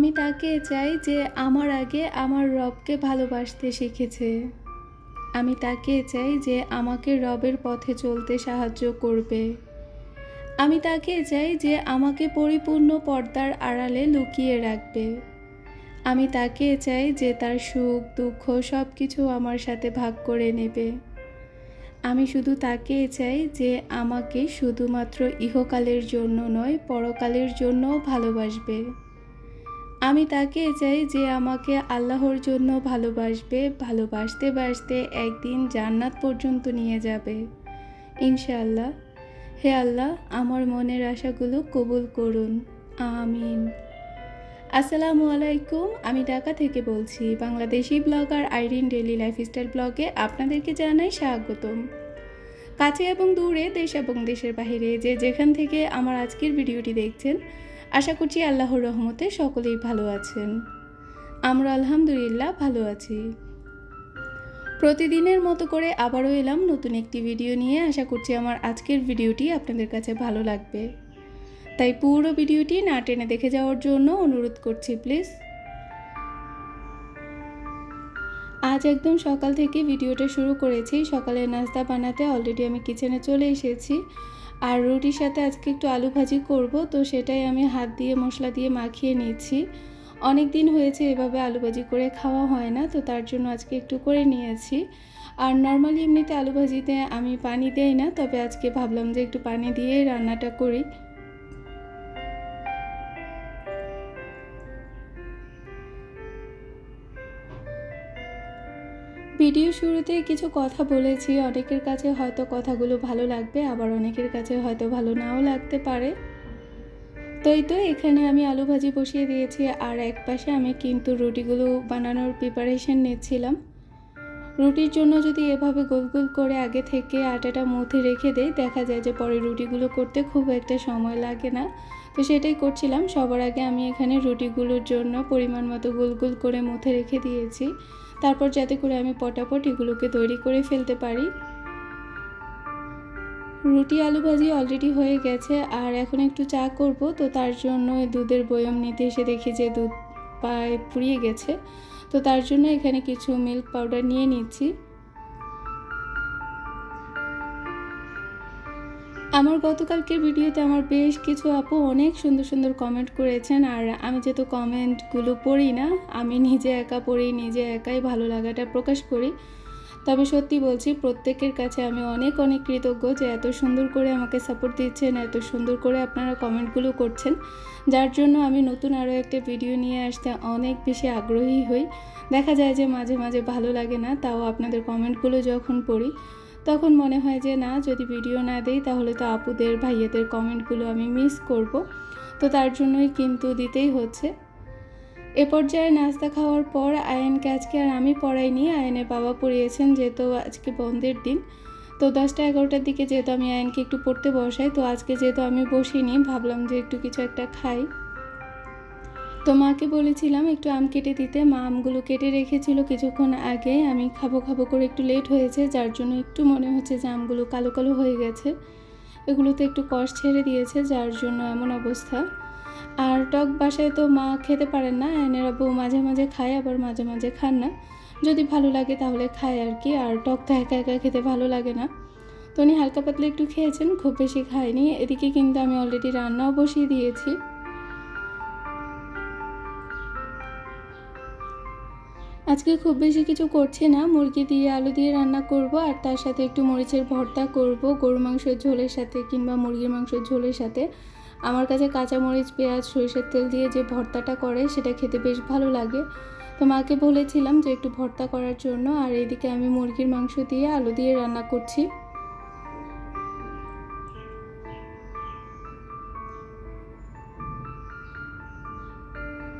আমি তাকে চাই যে আমার আগে আমার রবকে ভালোবাসতে শিখেছে। আমি তাকে চাই যে আমাকে রবের পথে চলতে সাহায্য করবে। আমি তাকে চাই যে আমাকে পরিপূর্ণ পর্দার আড়ালে লুকিয়ে রাখবে। আমি তাকে চাই যে তার সুখ, দুঃখ সব কিছু আমার সাথে ভাগ করে নেবে। আমি শুধু তাকে চাই যে আমাকে শুধুমাত্র ইহকালের জন্য নয়, পরকালের জন্যও ভালোবাসবে। আমি তাকে চাই যে আমাকে আল্লাহর জন্য ভালোবাসবে, ভালোবাসতে বাসতে একদিন জান্নাত পর্যন্ত নিয়ে যাবে। ইনশাআল্লাহ। হে আল্লাহ, আমার মনের আশাগুলো কবুল করুন। আমিন। আসসালামু আলাইকুম। আমি ঢাকা থেকে বলছি, Bangladeshi blogger Irin daily lifestyle ব্লগে আপনাদেরকে জানাই স্বাগতম। কাছে এবং দূরে, দেশ এবং দেশের বাইরে যে যেখান থেকে আমার আজকের ভিডিওটি দেখছেন আশা করছি আল্লাহর রহমতে সকলেই ভালো আছেন। আমরা আলহামদুলিল্লাহ ভালো আছি। প্রতিদিনের মতো করে আবারও এলাম নতুন একটি ভিডিও নিয়ে। আশা করছি আমার আজকের ভিডিওটি আপনাদের কাছে ভালো লাগবে। তাই পুরো ভিডিওটি না টেনে দেখে যাওয়ার জন্য অনুরোধ করছি, প্লিজ। আজ একদম সকাল থেকে ভিডিওটা শুরু করেছি। সকালে নাস্তা বানাতে অলরেডি আমি কিচেনে চলে এসেছি। আর রুটির সাথে আজকে একটু আলু ভাজি করব, তো সেটাই আমি হাত দিয়ে মশলা দিয়ে মাখিয়ে নিয়েছি। অনেক দিন হয়েছে এভাবে আলু ভাজি করে খাওয়া হয় না, তো তার জন্য আজকে একটু করে নিয়েছি। আর নর্মালি এমনিতে আলু ভাজিতে আমি পানি দেই না, তবে আজকে ভাবলাম যে একটু পানি দিয়ে রান্নাটা করি। ভিডিও শুরুতে কিছু কথা বলেছি। অনেকের কাছে হয়তো কথাগুলো ভালো লাগবে, আবার অনেকের কাছে হয়তো ভালো নাও লাগতে পারে। তো এই তো, এখানে আমি আলু ভাজি বসিয়ে দিয়েছি, আর এক পাশে আমি কিন্তু রুটিগুলো বানানোর প্রিপারেশন নিচ্ছিলাম। রুটির জন্য যদি এভাবে গোল গোল করে আগে থেকে আটাটা মুথে রেখে দেয় দেখা যায় যে পরে রুটিগুলো করতে খুব একটা সময় লাগে না। তো সেটাই করছিলাম। সবার আগে আমি এখানে রুটিগুলোর জন্য পরিমাণ মতো গোল গোল করে মুথে রেখে দিয়েছি। তারপর যাতে করে আমি পটাপট এগুলোকে তৈরি করে ফেলতে পারি। রুটি, আলু ভাজি অলরেডি হয়ে গেছে, আর এখন একটু চা করব। তো তার জন্য দুধের বয়ম নিতে এসে দেখি যে দুধ পায়ে পুড়িয়ে গেছে। তো তার জন্য এখানে কিছু মিল্ক পাউডার নিয়ে নিচ্ছি। আমার গতকালকের ভিডিওতে আমার বেশ কিছু আপু অনেক সুন্দর সুন্দর কমেন্ট করেছেন, আর আমি যেহেতু কমেন্টগুলো পড়ি না, আমি নিজে একা পড়ি, নিজে একাই ভালো লাগাটা প্রকাশ করি। তবে সত্যি বলছি, প্রত্যেকের কাছে আমি অনেক অনেক কৃতজ্ঞ যে এত সুন্দর করে আমাকে সাপোর্ট দিচ্ছেন, এত সুন্দর করে আপনারা কমেন্টগুলো করছেন, যার জন্য আমি নতুন আরও একটা ভিডিও নিয়ে আসতে অনেক বেশি আগ্রহী হই। দেখা যায় যে মাঝে মাঝে ভালো লাগে না, তাও আপনাদের কমেন্টগুলো যখন পড়ি তখন মনে হয় যে, না, যদি ভিডিও না দেই তাহলে তো আপুদের, ভাইয়াদের কমেন্টগুলো আমি মিস করব। তো তার জন্যই কিন্তু দিতেই হচ্ছে। এ পর্যায়ে নাস্তা খাওয়ার পর আয়নকে আজকে আর আমি পড়াইনি আয়নের বাবা পড়িয়েছেন যেহেতু আজকে বন্ধের দিন। তো দশটা এগারোটার দিকে যেহেতু আমি আয়নকে একটু পড়তে বসাই, তো আজকে যেহেতু আমি বসিনি, ভাবলাম যে একটু কিছু একটা খাই। তো মাকে বলেছিলাম একটু আম কেটে দিতে। মা আমগুলো কেটে রেখেছিল। কিছুক্ষণ আগে আমি খাব খাব করে একটু লেট হয়েছে, যার জন্য একটু মনে হচ্ছে যে আমগুলো কালো কালো হয়ে গেছে। এগুলোতে একটু কষ ছেড়ে দিয়েছে, যার জন্য এমন অবস্থা। আর টক বাসায় তো মা খেতে পারেন না এনারা বউ মাঝে মাঝে খায়, আবার মাঝে মাঝে খান না। যদি ভালো লাগে তাহলে খায় আর কি, আর টক তো একা একা খেতে ভালো লাগে না। তো উনি হালকা পাতলা একটু খেয়েছেন, খুব বেশি খায়নি। এদিকে কিন্তু আমি অলরেডি রান্নাও বসিয়ে দিয়েছি। আজকে খুব বেশি কিছু করছি না। মুরগি দিয়ে, আলু দিয়ে রান্না করব আর তার সাথে একটু মরিচের ভর্তা করব গরু মাংসের ঝোলের সাথে কিংবা মুরগির মাংসের ঝোলের সাথে। আমার কাছে কাঁচা মরিচ, পেঁয়াজ, সরিষের তেল দিয়ে যে ভর্তাটা করে, সেটা খেতে বেশ ভালো লাগে। তো মাকে বলেছিলাম যে একটু ভর্তা করার জন্য, আর এদিকে আমি মুরগির মাংস দিয়ে, আলু দিয়ে রান্না করছি।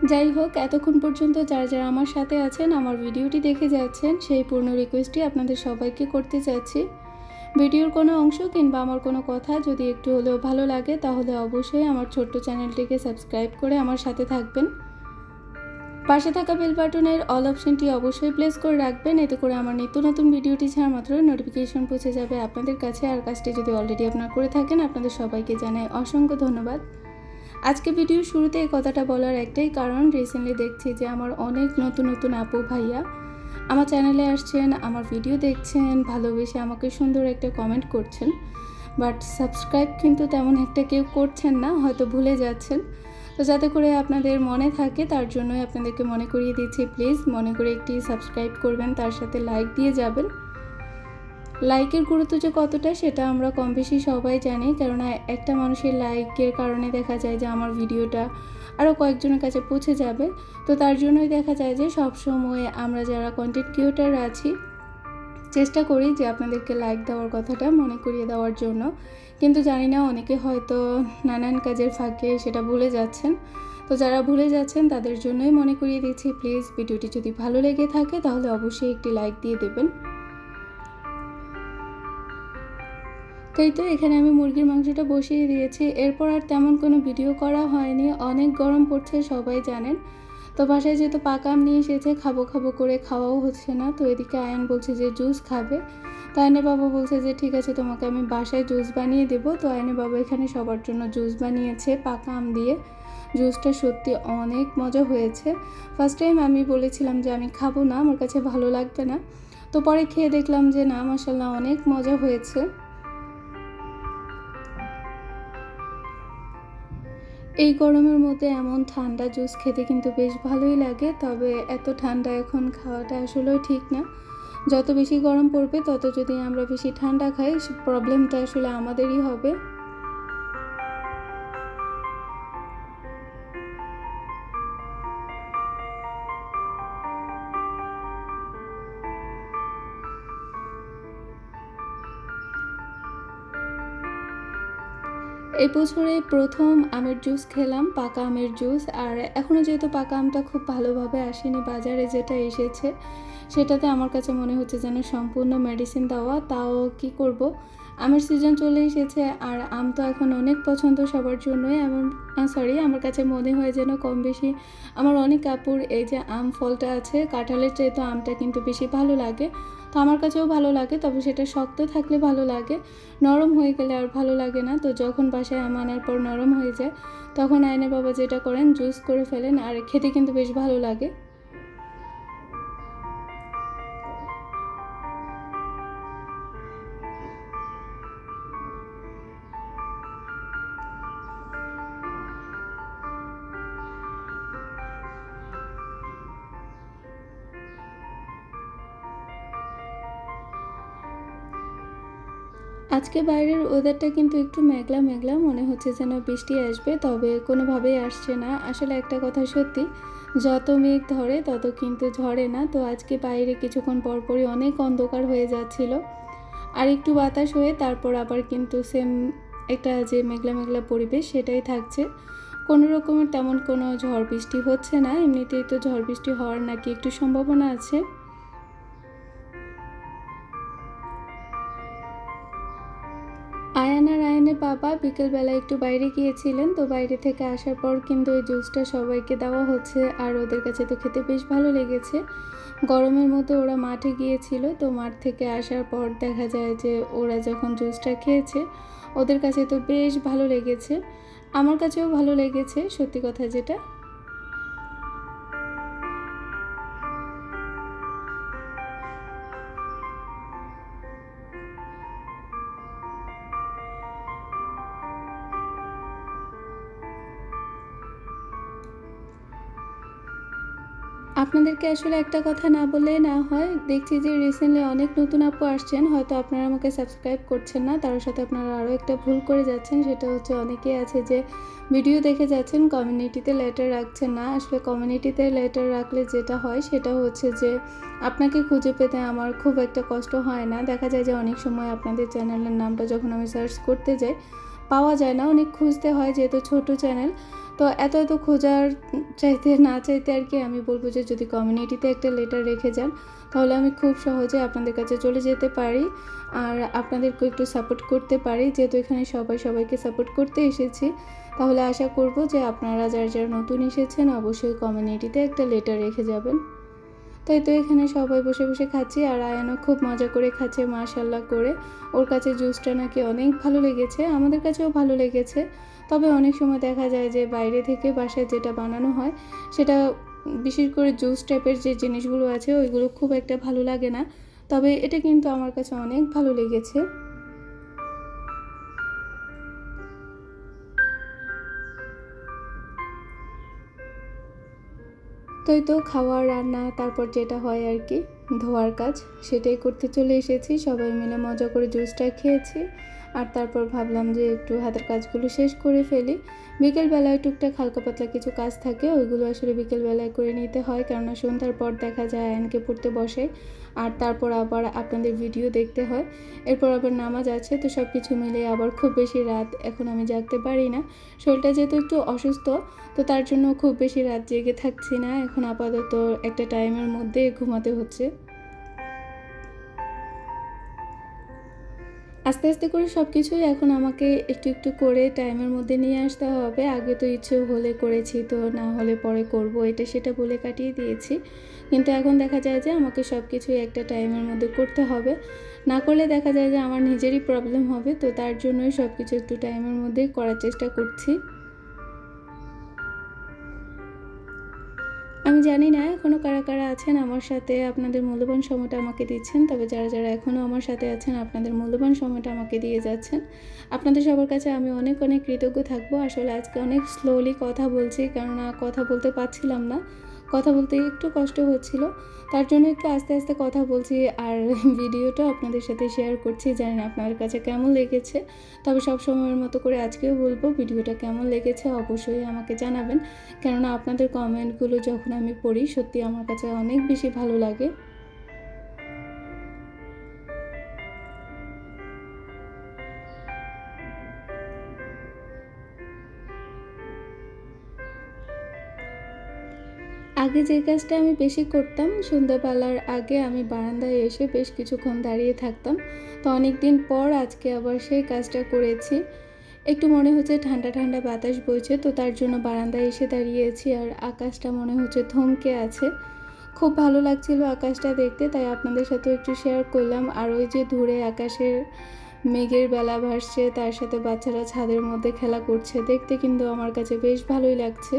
যাই হোক, এতক্ষণ পর্যন্ত যারা যারা আমার সাথে আছেন, আমার ভিডিওটি দেখে যাচ্ছেন, সেই পূর্ণ রিকোয়েস্টটি আপনাদের সবাইকে করতে চাচ্ছি। ভিডিওর কোনো অংশ কিংবা আমার কোনো কথা যদি একটু হলেও ভালো লাগে, তাহলে অবশ্যই আমার ছোট্ট চ্যানেলটিকে সাবস্ক্রাইব করে আমার সাথে থাকবেন। পাশে থাকা বেল বাটনের অল অপশনটি অবশ্যই প্লেস করে রাখবেন, এতে করে আমার নিত্য নতুন ভিডিওটি ছাড়া মাত্র নোটিফিকেশন পৌঁছে যাবে আপনাদের কাছে। আর কাজটি যদি অলরেডি আপনারা করে থাকেন, আপনাদের সবাইকে জানাই অসংখ্য ধন্যবাদ। আজকে ভিডিও শুরুতে এই কথাটা বলার একটাই কারণ রিসেন্টলি দেখছি যে আমার অনেক নতুন নতুন আপু ভাইয়া আমার চ্যানেলে আসছেন, আমার ভিডিও দেখছেন, ভালোবেসে আমাকে সুন্দর একটা কমেন্ট করছেন। বাট সাবস্ক্রাইব কিন্তু তেমন একটা কেউ করছেন না, হয়তো ভুলে যাচ্ছেন। তো যাতে করে আপনাদের মনে থাকে, তার জন্যই আপনাদেরকে মনে করিয়ে দিচ্ছি। প্লিজ মনে করে একটি সাবস্ক্রাইব করবেন, তার সাথে লাইক দিয়ে যাবেন। লাইকের গুরুত্ব যে কতটা সেটা আমরা কম বেশি সবাই জানি, কেননা একটা মানুষের লাইকের কারণে দেখা যায় যে আমার ভিডিওটা আরও কয়েকজনের কাছে পৌঁছে যাবে। তো তার জন্যই দেখা যায় যে সব সময় আমরা যারা কন্টেন্ট ক্রিয়েটার আছি, চেষ্টা করি যে আপনাদেরকে লাইক দেওয়ার কথাটা মনে করিয়ে দেওয়ার জন্য। কিন্তু জানি না, অনেকে হয়তো নানান কাজের ফাঁকে সেটা ভুলে যাচ্ছেন। তো যারা ভুলে যাচ্ছেন, তাদের জন্যই মনে করিয়ে দিচ্ছি প্লিজ ভিডিওটি যদি ভালো লেগে থাকে, তাহলে অবশ্যই একটি লাইক দিয়ে দেবেন। তাই তো এখানে আমি মুরগির মাংসটা বসিয়ে দিয়েছি। এরপর আর তেমন কোনো ভিডিও করা হয়নি। অনেক গরম পড়ছে, সবাই জানেন। তো বাসায় যেহেতু পাকা আম নিয়ে এসেছে, খাব খাব করে খাওয়াও হচ্ছে না। তো এদিকে আয়ন বলছে যে জুস খাবে। তো আয়নের বাবা বলছে যে, ঠিক আছে, তোমাকে আমি বাসায় জুস বানিয়ে দেবো। তো আয়নের বাবা এখানে সবার জন্য জুস বানিয়েছে পাকা আম দিয়ে। জুসটা সত্যি অনেক মজা হয়েছে। ফার্স্ট টাইম আমি বলেছিলাম যে, আমি খাব না, আমার কাছে ভালো লাগবে না। তো পরে খেয়ে দেখলাম যে, না মাসাল্লাহ অনেক মজা হয়েছে। এই গরমের মধ্যে এমন ঠান্ডা জুস খেতে কিন্তু বেশ ভালোই লাগে, তবে এত ঠান্ডা এখন খাওয়াটা আসলেও ঠিক না। যত বেশি গরম পড়বে, তত যদি আমরা বেশি ঠান্ডা খাই প্রবলেমটা আসলে আমাদেরই হবে। এই বছরে প্রথম আমের জুস খেলাম, পাকা আমের জুস। আর এখনও যেহেতু পাকা আমটা খুব ভালোভাবে আসেনি, বাজারে যেটা এসেছে, সেটাতে আমার কাছে মনে হচ্ছে যেন সম্পূর্ণ মেডিসিন দেওয়া। তাও কি করব? আমের সিজন চলে এসেছে আর আম তো এখন অনেক পছন্দ সবার জন্যই এমন সরি আমার কাছে মনে হয় যেন কম বেশি আমার অনেক কাপড় এই যে আম ফলটা আছে, কাঁঠালের চেয়ে তো আমটা কিন্তু বেশি ভালো লাগে। তো আমার কাছেও ভালো লাগে, তবে সেটা শক্ত থাকলে ভালো লাগে, নরম হয়ে গেলে আর ভালো লাগে না। তো যখন বাসায় আম আনার পর নরম হয়ে যায়, তখন আয়নে বাবা যেটা করেন জুস করে ফেলেন আর খেতে কিন্তু বেশ ভালো লাগে। আজকে বাইরের ওয়েদারটা কিন্তু একটু মেঘলা মেঘলা। মনে হচ্ছে যেন বৃষ্টি আসবে, তবে কোনোভাবেই আসছে না। আসলে একটা কথা সত্যি, যত মেঘ ধরে তত কিন্তু ঝরে না। তো আজকে বাইরে কিছুক্ষণ পরপরই অনেক অন্ধকার হয়ে যাচ্ছিল। আর একটু বাতাস হয়ে তারপর আবার কিন্তু সেম একটা যে মেঘলা মেঘলা পরিবেশ, সেটাই থাকছে। কোনো রকমের তেমন কোনো ঝড় বৃষ্টি হচ্ছে না। এমনিতেই তো ঝড় বৃষ্টি হওয়ার নাকি একটু সম্ভাবনা আছে। বাবা বিকেলবেলা একটু বাইরে গিয়েছিলেন, তো বাইরে থেকে আসার পর কিন্তু ওই জুসটা সবাইকে দেওয়া হচ্ছে আর ওদের কাছে তো খেতে বেশ ভালো লেগেছে। গরমের মতো ওরা মাঠে গিয়েছিল, তো মাঠ থেকে আসার পর দেখা যায় যে ওরা যখন জুসটা খেয়েছে, ওদের কাছে তো বেশ ভালো লেগেছে। আমার কাছেও ভালো লেগেছে, সত্যি কথা যেটা। আপনাদেরকে আসলে একটা কথা না বললে না হয়। দেখছি যে রিসেন্টলি অনেক নতুন আপু আসছেন, হয়তো আপনারা আমাকে সাবস্ক্রাইব করছেন না, তার সাথে আপনারা আরও একটা ভুল করে যাচ্ছেন, সেটা হচ্ছে অনেকেই আছে যে ভিডিও দেখে যাচ্ছেন কমিউনিটিতে লেটার রাখছেন না। আসলে কমিউনিটিতে লেটার রাখলে যেটা হয়, সেটা হচ্ছে যে আপনাকে খুঁজে পেতে আমার খুব একটা কষ্ট হয় না। দেখা যায় যে অনেক সময় আপনাদের চ্যানেলের নামটা যখন আমি সার্চ করতে যাই পাওয়া যায় না, অনেক খুঁজতে হয় যেহেতু ছোট চ্যানেল তো এত এত খোঁজার চাইতে না চাইতে আর কি আমি বলব যে যদি কমিউনিটিতে একটা লেটার রেখে যান, তাহলে আমি খুব সহজে আপনাদের কাছে চলে যেতে পারি আর আপনাদেরকে একটু সাপোর্ট করতে পারি। যেহেতু এখানে সবাই সবাইকে সাপোর্ট করতে এসেছি, তাহলে আশা করব যে আপনারা যারা যারা নতুন এসেছেন, অবশ্যই কমিউনিটিতে একটা লেটার রেখে যাবেন। তাই তো এখানে সবাই বসে বসে খাচ্ছি আর আয়ানও খুব মজা করে খাচ্ছে মাশাল্লাহ করে। ওর কাছে জুসটা নাকি অনেক ভালো লেগেছে, আমাদের কাছেও ভালো লেগেছে। তবে অনেক সময় দেখা যায় যে বাইরে থেকে বাসায় যেটা বানানো হয়, সেটা বিশেষ করে জুস টাইপের যে জিনিসগুলো আছে, ওইগুলো খুব একটা ভালো লাগে না। তবে এটা কিন্তু আমার কাছে অনেক ভালো লেগেছে। তো তো খাওয়া রান্না, তারপর যেটা হয় আর কি, ধোয়ার কাজ, সেটাই করতে চলে এসেছি। সবাই মিলে মজা করে জুসটা খেয়েছি। আর তারপর ভাবলাম যে একটু হাতের কাজগুলো শেষ করে ফেলি। বিকেলবেলায় টুকটাক হালকা পাতলা কিছু কাজ থাকে, ওইগুলো আসলে বিকেলবেলায় করে নিতে হয়। কেননা সন্ধ্যার পর দেখা যায় আয়নকে পড়তে বসে, আর তারপর আবার আপনাদের ভিডিও দেখতে হয়। এরপর আবার নামাজ আছে, তো সব কিছু মিলে আবার খুব বেশি রাত এখন আমি জাগতে পারি না। শরীরটা যেহেতু একটু অসুস্থ, তো তার জন্য খুব বেশি রাত জেগে থাকছি না। এখন আপাতত একটা টাইমের মধ্যে ঘুমাতে হচ্ছে। আস্তে আস্তে করে সব কিছুই এখন আমাকে একটু একটু করে টাইমের মধ্যে নিয়ে আসতে হবে। আগে তো ইচ্ছে হলে করেছি, তো না হলে পরে করব, এটা সেটা বলে কাটিয়ে দিয়েছি। কিন্তু এখন দেখা যায় যে আমাকে সব কিছুই একটা টাইমের মধ্যে করতে হবে। না করলে দেখা যায় যে আমার নিজেরই প্রবলেম হবে, তো তার জন্যই সব কিছু একটু টাইমের মধ্যেই করার চেষ্টা করছি। আমি জানি না এখনও কারা কারা আছেন আমার সাথে, আপনাদের মূল্যবান সময়টা আমাকে দিচ্ছেন, তবে যারা যারা এখনও আমার সাথে আছেন, আপনাদের মূল্যবান সময়টা আমাকে দিয়ে যাচ্ছেন। আপনাদের সবার কাছে আমি অনেক অনেক কৃতজ্ঞ থাকব, আসলে আজকে অনেক স্লোলি কথা বলছি, কেননা কথা বলতে পারছিলাম না। কথা বলতে একটু কষ্ট হচ্ছিল। তার জন্য একটু আস্তে আস্তে কথা বলছি আর ভিডিওটা আপনাদের সাথে শেয়ার করছি। জানেন আপনার কাছে কেমন লেগেছে? তবে সব সময়ের মতো করে আজকেও বলব, ভিডিওটা কেমন লেগেছে অবশ্যই আমাকে জানাবেন। কেননা আপনাদের কমেন্টগুলো যখন আমি পড়ি, সত্যি আমার কাছে অনেক বেশি ভালো লাগে। আগে যে কাজটা আমি বেশি করতাম, সন্ধ্যাবেলার আগে আমি বারান্দায় এসে বেশ কিছুক্ষণ দাঁড়িয়ে থাকতাম। তো অনেক দিন পর আজকে আবার সেই কাজটা করেছি। একটু মনে হচ্ছে ঠান্ডা ঠান্ডা বাতাস বইছে, তো তার জন্য বারান্দায় এসে দাঁড়িয়েছি আর আকাশটা মনে হচ্ছে থমকে আছে। খুব ভালো লাগছিল আকাশটা দেখতে, তাই আপনাদের সাথেও একটু শেয়ার করলাম। আর ওই যে দূরে আকাশের মেঘের বেলা ভাসছে, তার সাথে বাচ্চারা ছাদের মধ্যে খেলা করছে, দেখতে কিন্তু আমার কাছে বেশ ভালোই লাগছে।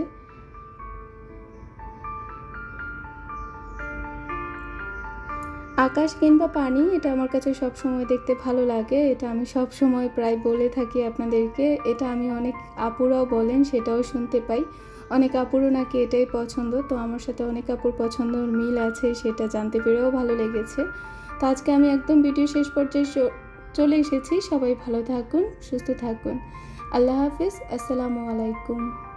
আকাশ কিংবা পানি, এটা আমার কাছে সব সময় দেখতে ভালো লাগে। এটা আমি সব সময় প্রায় বলে থাকি আপনাদেরকে। এটা আমি অনেক আপুরাও বলেন, সেটাও শুনতে পাই। অনেক আপুরও নাকি এটাই পছন্দ। তো আমার সাথে অনেক আপুর পছন্দর মিল আছে, সেটা জানতে পেরেও ভালো লেগেছে। তো আজকে আমি একদম ভিডিও শেষ পর্যায়ে চলে এসেছি। সবাই ভালো থাকুন, সুস্থ থাকুন। আল্লাহ হাফিজ। আসসালামু আলাইকুম।